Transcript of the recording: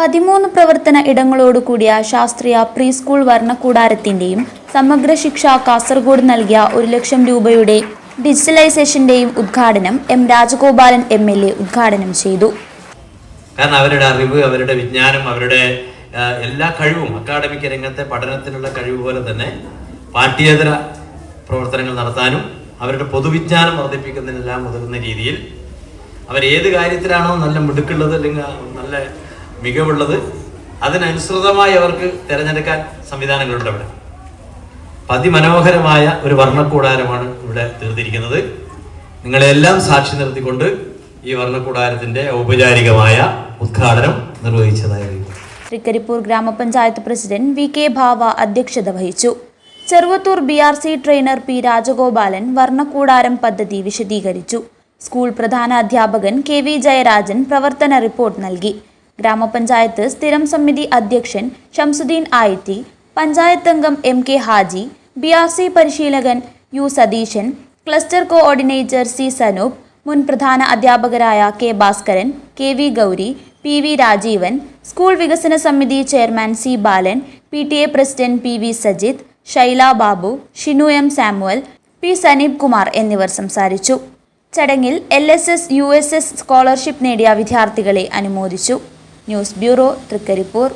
പതിമൂന്ന് പ്രവർത്തന ഇടങ്ങളോടുകൂടിയ ശാസ്ത്രീയ പ്രീ സ്കൂൾ വർണക്കൂടാരത്തിന്റെയും സമഗ്ര ശിക്ഷ കാസർഗോഡ് നൽകിയ ഒരു ലക്ഷം രൂപയുടെ ഡിജിറ്റലൈസേഷന്റെയും ഉദ്ഘാടനം M Rajagopalan M L A ഉദ്ഘാടനം ചെയ്തു. കാരണം അവരുടെ അറിവ് അവരുടെ വിജ്ഞാനം അവരുടെ എല്ലാ കഴിവും അക്കാഡമിക് രംഗത്തെ പഠനത്തിനുള്ള കഴിവ് പോലെ തന്നെ പാഠ്യേതര പ്രവർത്തനങ്ങൾ നടത്താനും അവരുടെ പൊതുവിജ്ഞാനം വർദ്ധിപ്പിക്കുന്നതിനെല്ലാം ഉതകുന്ന രീതിയിൽ അവർ ഏത് കാര്യത്തിലാണോ നല്ല മിടുക്കുള്ളത് അല്ലെങ്കിൽ നല്ല മികവുള്ളത് അതിനനുസൃതമായി അവർക്ക് തിരഞ്ഞെടുക്കാൻ സംവിധാനങ്ങളുണ്ട് അവിടെ. അതിമനോഹരമായ ഒരു വർണക്കൂടാരമാണ് ഇവിടെ തീർത്തിരിക്കുന്നത് നിങ്ങളെല്ലാം സാക്ഷി നിർത്തിക്കൊണ്ട് ഈ വർണക്കൂടാരത്തിന്റെ ഔപചാരികമായ ഉദ്ഘാടനം നിർവഹിച്ചതായി തൃക്കരിപ്പൂർ ഗ്രാമപഞ്ചായത്ത് പ്രസിഡന്റ് വി കെ ഭാവ അധ്യക്ഷത വഹിച്ചു. Cheruvathur B R C trainer P Rajagopalan വർണക്കൂടാരം പദ്ധതി വിശദീകരിച്ചു. സ്കൂൾ പ്രധാന അധ്യാപകൻ കെ വി ജയരാജൻ പ്രവർത്തന റിപ്പോർട്ട് നൽകി. ഗ്രാമപഞ്ചായത്ത് സ്ഥിരം സമിതി അധ്യക്ഷൻ ഷംസുദ്ദീൻ ആയിത്തി പഞ്ചായത്ത് അംഗം M K Haji B R C പരിശീലകൻ U Satheesan cluster coordinator C Sanoop മുൻ പ്രധാന അധ്യാപകരായ K Bhaskaran K V Gowri P V Rajeevan school വികസന സമിതി chairman C Balan P T A president P V Sajith Shaila Babu Shinu M Samuel P Saneep Kumar എന്നിവർ സംസാരിച്ചു. ചടങ്ങിൽ L S S U S S scholarship നേടിയ വിദ്യാർത്ഥികളെ അനുമോദിച്ചു. News bureau Trikaripur